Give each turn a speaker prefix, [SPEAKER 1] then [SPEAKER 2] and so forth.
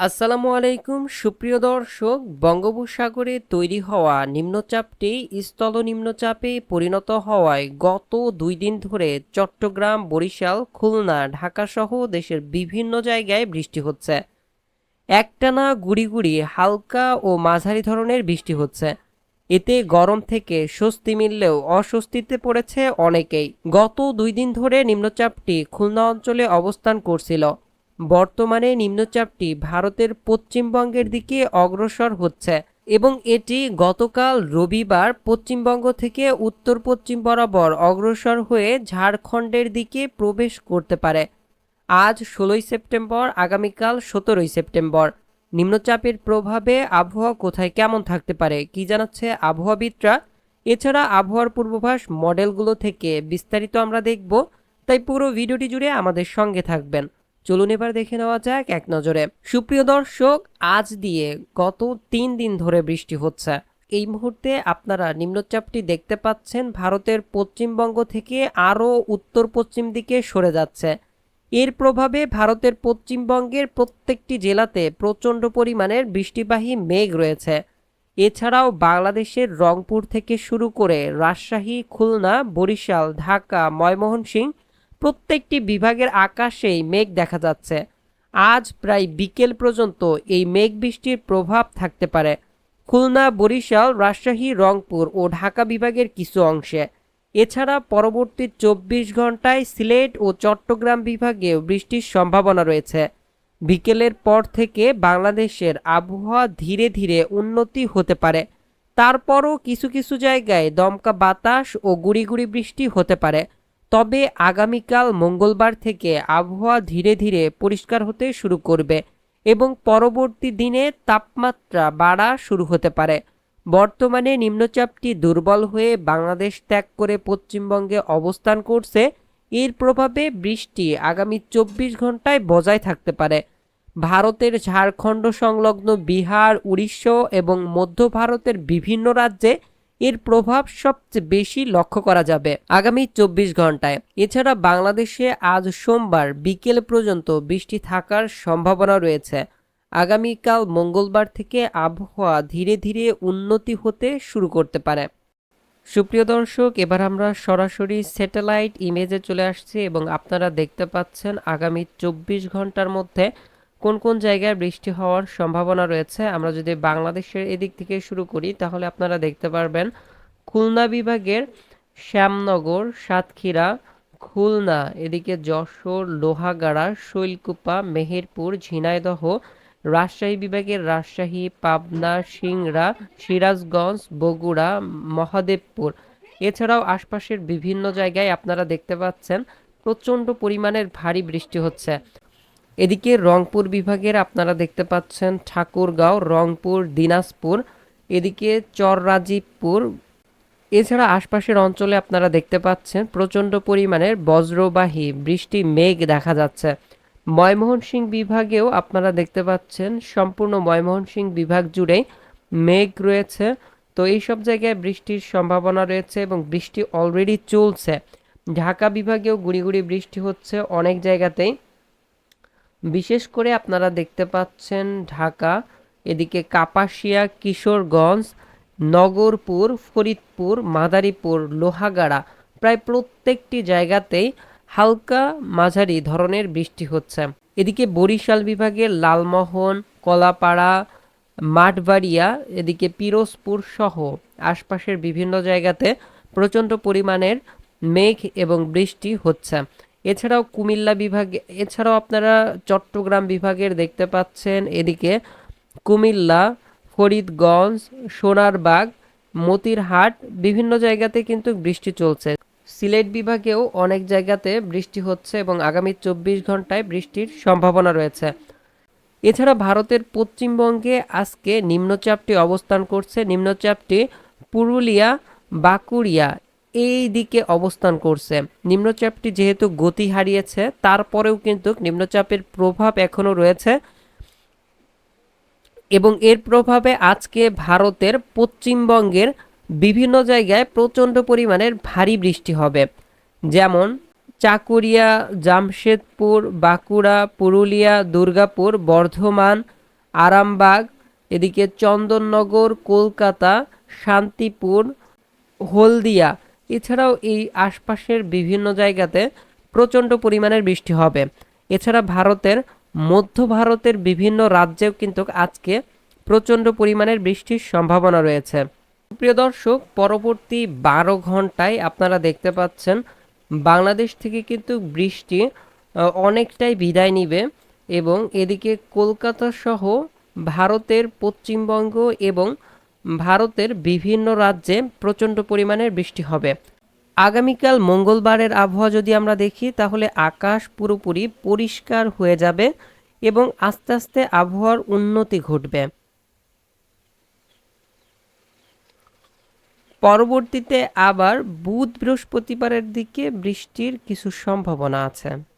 [SPEAKER 1] আসসালামু আলাইকুম, সুপ্রিয় দর্শক, বঙ্গোপসাগরে তৈরি হওয়া নিম্নচাপটি স্থল নিম্নচাপে পরিণত হওয়ায় গত দুই দিন ধরে চট্টগ্রাম, বরিশাল, খুলনা, ঢাকাসহ দেশের বিভিন্ন জায়গায় বৃষ্টি হচ্ছে। একটানা গুড়ি গুড়ি হালকা ও মাঝারি ধরনের বৃষ্টি হচ্ছে। এতে গরম থেকে স্বস্তি মিললেও অস্বস্তিতে পড়েছে অনেকেই। গত দুই দিন ধরে নিম্নচাপটি খুলনা অঞ্চলে অবস্থান করছিল। বর্তমানে নিম্নচাপটি ভারতের পশ্চিমবঙ্গের দিকে অগ্রসর হচ্ছে এবং এটি গতকাল রবিবার পশ্চিমবঙ্গ থেকে উত্তর পশ্চিম বরাবর অগ্রসর হয়ে ঝাড়খণ্ডের দিকে প্রবেশ করতে পারে। আজ ষোলোই সেপ্টেম্বর, আগামীকাল সতেরোই সেপ্টেম্বর। নিম্নচাপের প্রভাবে আবহাওয়া কোথায় কেমন থাকতে পারে, কি জানাচ্ছে আবহাওয়াবিদরা? এছাড়া আবহাওয়ার পূর্বাভাস মডেলগুলো থেকে বিস্তারিত আমরা দেখব। তাই পুরো ভিডিওটি জুড়ে আমাদের সঙ্গে থাকবেন। চলুন এবার দেখে নেওয়া যাক এক নজরে। সুপ্রিয় দর্শক, আজ দিয়ে গত তিন দিন ধরে বৃষ্টি হচ্ছে। এই মুহূর্তে আপনারা নিম্নচাপটি দেখতে পাচ্ছেন, ভারতের পশ্চিমবঙ্গ থেকে আরও উত্তর পশ্চিম দিকে সরে যাচ্ছে। এর প্রভাবে ভারতের পশ্চিমবঙ্গের প্রত্যেকটি জেলাতে প্রচণ্ড পরিমাণের বৃষ্টিবাহী মেঘ রয়েছে। এছাড়াও বাংলাদেশের রংপুর থেকে শুরু করে রাজশাহী, খুলনা, বরিশাল, ঢাকা, ময়মনসিংহ প্রত্যেকটি বিভাগের আকাশেই মেঘ দেখা যাচ্ছে। আজ প্রায় বিকেল পর্যন্ত এই মেঘ বৃষ্টির প্রভাব থাকতে পারে। খুলনা, বরিশাল, রাজশাহী, রংপুর ও ঢাকা বিভাগের কিছু অংশে। এছাড়া পরবর্তী চব্বিশ ঘন্টায় সিলেট ও চট্টগ্রাম বিভাগেও বৃষ্টির সম্ভাবনা রয়েছে। বিকেলের পর থেকে বাংলাদেশের আবহাওয়া ধীরে ধীরে উন্নতি হতে পারে। তারপরও কিছু কিছু জায়গায় দমকা বাতাস ও গুড়ি গুড়ি বৃষ্টি হতে পারে। তবে আগামীকাল মঙ্গলবার থেকে আবহাওয়া ধীরে ধীরে পরিষ্কার হতে শুরু করবে এবং পরবর্তী দিনে তাপমাত্রা বাড়া শুরু হতে পারে। বর্তমানে নিম্নচাপটি দুর্বল হয়ে বাংলাদেশ ত্যাগ করে পশ্চিমবঙ্গে অবস্থান করছে। এর প্রভাবে বৃষ্টি আগামী চব্বিশ ঘন্টায় বজায় থাকতে পারে। ভারতের ঝাড়খণ্ড সংলগ্ন বিহার, উড়িষ্যা এবং মধ্য ভারতের বিভিন্ন রাজ্যে এর প্রভাব সবচেয়ে বেশি লক্ষ্য করা যাবে আগামী চব্বিশ ঘন্টায় এছাড়া বাংলাদেশে আজ সোমবার বিকেল পর্যন্ত বৃষ্টি থাকার সম্ভাবনা রয়েছে। আগামীকাল মঙ্গলবার থেকে আবহাওয়া ধীরে ধীরে উন্নতি হতে শুরু করতে পারে। সুপ্রিয় দর্শক, এবার আমরা সরাসরি স্যাটেলাইট ইমেজে চলে আসছি এবং আপনারা দেখতে পাচ্ছেন আগামী চব্বিশ ঘণ্টার মধ্যে কোন কোন জায়গায় বৃষ্টি হওয়ার সম্ভাবনা রয়েছে, আমরা যদি বাংলাদেশের এদিক থেকে শুরু করি, তাহলে আপনারা দেখতে পারবেন খুলনা বিভাগের শ্যামনগর, সাতক্ষীরা, খুলনা, এদিকে যশোর, লোহাগাড়া, শৈলকুপা, মেহেরপুর, ঝিনাইদহ, রাজশাহী বিভাগের রাজশাহী, পাবনা, সিংড়া, সিরাজগঞ্জ, বগুড়া, মহাদেবপুর। এছাড়াও আশপাশের বিভিন্ন জায়গায় আপনারা দেখতে পাচ্ছেন প্রচণ্ড পরিমাণের ভারী বৃষ্টি হচ্ছে। এদিকে রংপুর বিভাগের আপনারা দেখতে পাচ্ছেন ঠাকুরগাঁও, রংপুর, দিনাজপুর, এদিকে চররাজীবপুর। এছাড়া আশপাশের অঞ্চলে আপনারা দেখতে পাচ্ছেন প্রচণ্ড পরিমাণের বজ্রবাহী বৃষ্টি, মেঘ দেখা যাচ্ছে। ময়মোহনসিংহ বিভাগেও আপনারা দেখতে পাচ্ছেন সম্পূর্ণ ময়মোহনসিংহ বিভাগ জুড়েই মেঘ রয়েছে। তো এই সব জায়গায় বৃষ্টির সম্ভাবনা রয়েছে এবং বৃষ্টি অলরেডি চলছে। ঢাকা বিভাগেও গুড়ি গুড়ি বৃষ্টি হচ্ছে, অনেক জায়গাতেই। বিশেষ করে আপনারা দেখতে পাচ্ছেন ঢাকা, এদিকে কাপাসিয়া, কিশোরগঞ্জ, নগরপুর, ফরিদপুর, মাদারীপুর, লোহাগাড়া, প্রায় প্রত্যেকটি জায়গাতেই হালকা মাঝারি ধরনের বৃষ্টি হচ্ছে। এদিকে বরিশাল বিভাগের লালমোহন, কলাপাড়া, মাঠবাড়িয়া, এদিকে পিরোজপুর সহ আশপাশের বিভিন্ন জায়গাতে প্রচণ্ড পরিমাণের মেঘ এবং বৃষ্টি হচ্ছে। এছাড়াও কুমিল্লা বিভাগে, এছাড়াও আপনারা চট্টগ্রাম বিভাগের দেখতে পাচ্ছেন এদিকে কুমিল্লা, ফরিদগঞ্জ, সোনারবাগ, মতিরহাট বিভিন্ন জায়গাতে কিন্তু বৃষ্টি চলছে। সিলেট বিভাগেও অনেক জায়গাতে বৃষ্টি হচ্ছে এবং আগামী চব্বিশ ঘন্টায় বৃষ্টির সম্ভাবনা রয়েছে। এছাড়া ভারতের পশ্চিমবঙ্গে আজকে নিম্নচাপটি অবস্থান করছে। নিম্নচাপটি পুরুলিয়া, বাঁকুড়িয়া এই দিকে অবস্থান করছে। নিম্নচাপটি যেহেতু গতি হারিয়েছে, তারপরেও কিন্তু নিম্নচাপের প্রভাব এখনও রয়েছে এবং এর প্রভাবে আজকে ভারতের পশ্চিমবঙ্গের বিভিন্ন জায়গায় প্রচণ্ড পরিমাণের ভারী বৃষ্টি হবে। যেমন চাকুরিয়া, জামশেদপুর, বাঁকুড়া, পুরুলিয়া, দুর্গাপুর, বর্ধমান, আরামবাগ, এদিকে চন্দননগর, কলকাতা, শান্তিপুর, হলদিয়া এছাড়াও এই আশপাশের বিভিন্ন জায়গাতে প্রচণ্ড পরিমাণের বৃষ্টি হবে। এছাড়া ভারতের, মধ্য ভারতের বিভিন্ন রাজ্যেও কিন্তু আজকে প্রচণ্ড পরিমাণের বৃষ্টির সম্ভাবনা রয়েছে। প্রিয় দর্শক, পরবর্তী বারো ঘন্টায় আপনারা দেখতে পাচ্ছেন, বাংলাদেশ থেকে কিন্তু বৃষ্টি অনেকটাই বিদায় নিবে এবং এদিকে কলকাতা সহ ভারতের পশ্চিমবঙ্গ এবং ভারতের বিভিন্ন রাজ্যে প্রচণ্ড পরিমাণের বৃষ্টি হবে। আগামীকাল মঙ্গলবারের আবহাওয়া যদি আমরা দেখি, তাহলে আকাশ পুরোপুরি পরিষ্কার হয়ে যাবে এবং আস্তে আস্তে আবহাওয়ার উন্নতি ঘটবে। পরবর্তীতে আবার বুধ বৃহস্পতিবারের দিকে বৃষ্টির কিছু সম্ভাবনা আছে।